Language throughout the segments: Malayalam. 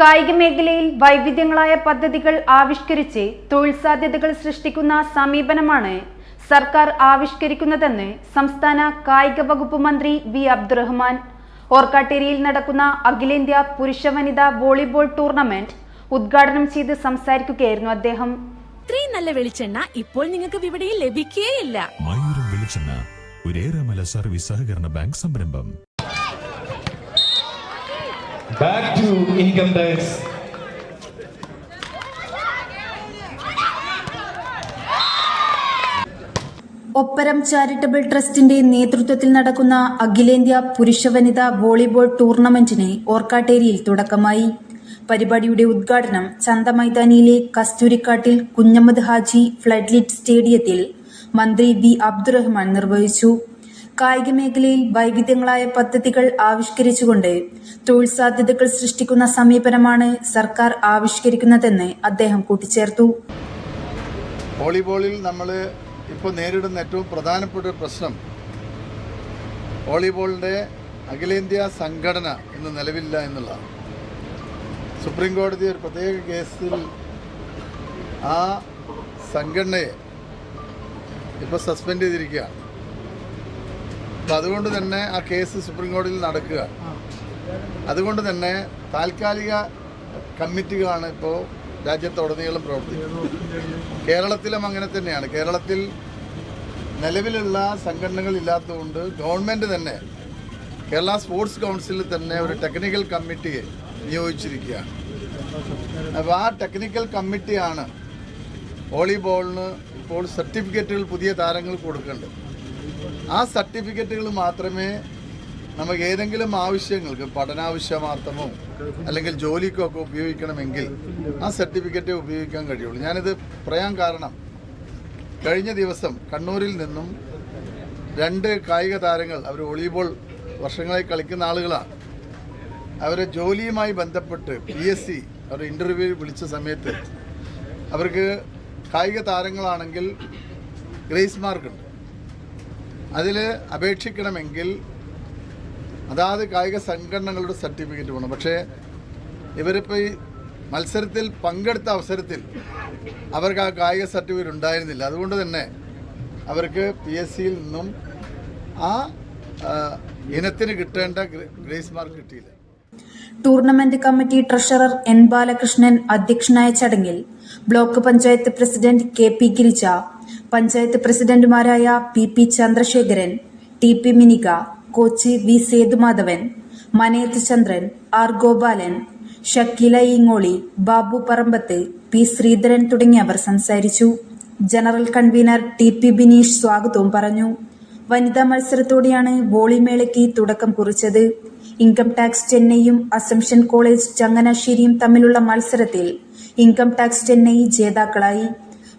കായിക മേഖലയിൽ വൈവിധ്യങ്ങളായ പദ്ധതികൾ ആവിഷ്കരിച്ച് തൊഴിൽ സാധ്യതകൾ സൃഷ്ടിക്കുന്ന സമീപനമാണ് സർക്കാർ ആവിഷ്കരിക്കുന്നതെന്ന് സംസ്ഥാന കായിക വകുപ്പ് മന്ത്രി വി അബ്ദുറഹ്മാൻ. ഓർക്കാട്ടേരിയിൽ നടക്കുന്ന അഖിലേന്ത്യാ പുരുഷ വനിതാ വോളിബോൾ ടൂർണമെന്റ് ഉദ്ഘാടനം ചെയ്ത് സംസാരിക്കുകയായിരുന്നു അദ്ദേഹം. ഇത്രയും നല്ല വെളിച്ചെണ്ണ ഇപ്പോൾ നിങ്ങൾക്ക് വിപണിയിൽ ലഭിക്കുകയില്ല സർവീസ് സഹകരണ ബാങ്ക് സംരംഭം. Back to income tax ഒപ്പരം ചാരിറ്റബിൾ ട്രസ്റ്റിന്റെ നേതൃത്വത്തിൽ നടക്കുന്ന അഖിലേന്ത്യാ പുരുഷ വനിതാ വോളിബോൾ ടൂർണമെന്റിന് ഓർക്കാട്ടേരിയിൽ തുടക്കമായി. പരിപാടിയുടെ ഉദ്ഘാടനം ചന്ത മൈതാനിയിലെ കസ്തൂരിക്കാട്ടിൽ കുഞ്ഞമ്മദ് ഹാജി ഫ്ലഡ്ലിറ്റ് സ്റ്റേഡിയത്തിൽ മന്ത്രി വി അബ്ദുറഹ്മാൻ നിർവഹിച്ചു. കായിക മേഖലയിൽ വൈവിധ്യങ്ങളായ പദ്ധതികൾ ആവിഷ്കരിച്ചുകൊണ്ട് തൊഴിൽ സാധ്യതകൾ സൃഷ്ടിക്കുന്ന സമീപനമാണ് സർക്കാർ ആവിഷ്കരിക്കുന്നതെന്ന് അദ്ദേഹം കൂട്ടിച്ചേർത്തു. വോളിബോളിൽ നമ്മൾ ഇപ്പോൾ നേരിടുന്ന ഏറ്റവും പ്രധാനപ്പെട്ട ഒരു പ്രശ്നം വോളിബോളിന്റെ അഖിലേന്ത്യാ സംഘടന ഇന്ന് നിലവില്ല എന്നുള്ളതാണ്. സുപ്രീം കോടതി ഒരു പ്രത്യേക കേസിൽ ആ സംഘടനയെ ഇപ്പോൾ സസ്പെൻഡ് ചെയ്തിരിക്കുകയാണ്. അപ്പം അതുകൊണ്ട് തന്നെ ആ കേസ് സുപ്രീം കോടതിയിൽ നടക്കുക. അതുകൊണ്ട് തന്നെ താൽക്കാലിക കമ്മിറ്റികളാണ് ഇപ്പോൾ രാജ്യത്തുടനീളം പ്രവർത്തിക്കുന്നത്. കേരളത്തിലും അങ്ങനെ തന്നെയാണ്. കേരളത്തിൽ നിലവിലുള്ള സംഘടനകൾ ഇല്ലാത്തതുകൊണ്ട് ഗവൺമെന്റ് തന്നെ കേരള സ്പോർട്സ് കൗൺസിലിൽ തന്നെ ഒരു ടെക്നിക്കൽ കമ്മിറ്റിയെ നിയോഗിച്ചിരിക്കുകയാണ്. അപ്പോൾ ആ ടെക്നിക്കൽ കമ്മിറ്റിയാണ് വോളിബോളിന് ഇപ്പോൾ സർട്ടിഫിക്കറ്റുകൾ പുതിയ താരങ്ങൾ കൊടുക്കേണ്ടത്. ആ സർട്ടിഫിക്കറ്റുകൾ മാത്രമേ നമുക്ക് ഏതെങ്കിലും ആവശ്യങ്ങൾക്ക് പഠനാവശ്യമാർത്ഥമോ അല്ലെങ്കിൽ ജോലിക്കോ ഒക്കെ ഉപയോഗിക്കണമെങ്കിൽ ആ സർട്ടിഫിക്കറ്റ് ഉപയോഗിക്കാൻ കഴിയുള്ളൂ. ഞാനിത് പറയാൻ കാരണം കഴിഞ്ഞ ദിവസം കണ്ണൂരിൽ നിന്നും രണ്ട് കായിക താരങ്ങൾ അവർ വോളിബോൾ വർഷങ്ങളായി കളിക്കുന്ന ആളുകളാണ്. അവരെ ജോലിയുമായി ബന്ധപ്പെട്ട് പി എസ് സി അവർ ഇന്റർവ്യൂ വിളിച്ച സമയത്ത് അവർക്ക് കായിക താരങ്ങളാണെങ്കിൽ ഗ്രേസ് മാർക്കുണ്ട്. അതിൽ അപേക്ഷിക്കണമെങ്കിൽ അതാത് കായിക സംഘടനകളുടെ സർട്ടിഫിക്കറ്റ് വേണം. പക്ഷേ ഇവരിപ്പോൾ ഈ മത്സരത്തിൽ പങ്കെടുത്ത അവസരത്തിൽ അവർക്ക് ആ കായിക സർട്ടിഫിക്കറ്റ് ഉണ്ടായിരുന്നില്ല. അതുകൊണ്ട് തന്നെ അവർക്ക് പി എസ് സിയിൽ നിന്നും ആ ഇനത്തിന് കിട്ടേണ്ട ഗ്രേസ് മാർക്ക് കിട്ടിയില്ല. Tournament committee treasurer N Balakrishnan അധ്യക്ഷനായ ചടങ്ങിൽ block panchayat president K P Girija panchayat പ്രസിഡന്റുമാരായ P P Chandrasekharan T P Minika Cauchy V Sethumadhavan Manayath Chandran R Gopalan Shakeela Eengoli Babu Parambath P Sreedharan തുടങ്ങിയവർ സംസാരിച്ചു. General convener T P Bineesh സ്വാഗതവും പറഞ്ഞു. വനിതാ മത്സരത്തോടെയാണ് വോളിമേളയ്ക്ക് തുടക്കം കുറിച്ചത്. ഇൻകം ടാക്സ് ചെന്നൈയും അസംഷൻ കോളേജ് ചങ്ങനാശ്ശേരിയും തമ്മിലുള്ള മത്സരത്തിൽ ഇൻകം ടാക്സ് ചെന്നൈ ജേതാക്കളായി.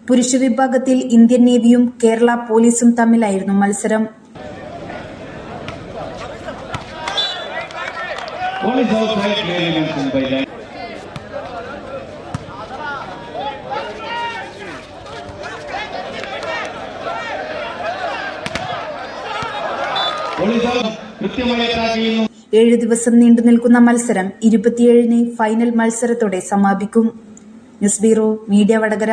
പുരുഷ വിഭാഗത്തിൽ ഇന്ത്യൻ നേവിയും കേരള പോലീസും തമ്മിലായിരുന്നു മത്സരം. ഏഴ് ദിവസം നീണ്ടു നിൽക്കുന്ന മത്സരം ഇരുപത്തിയേഴിന് ഫൈനൽ മത്സരത്തോടെ സമാപിക്കും. News bureau media Vadakara.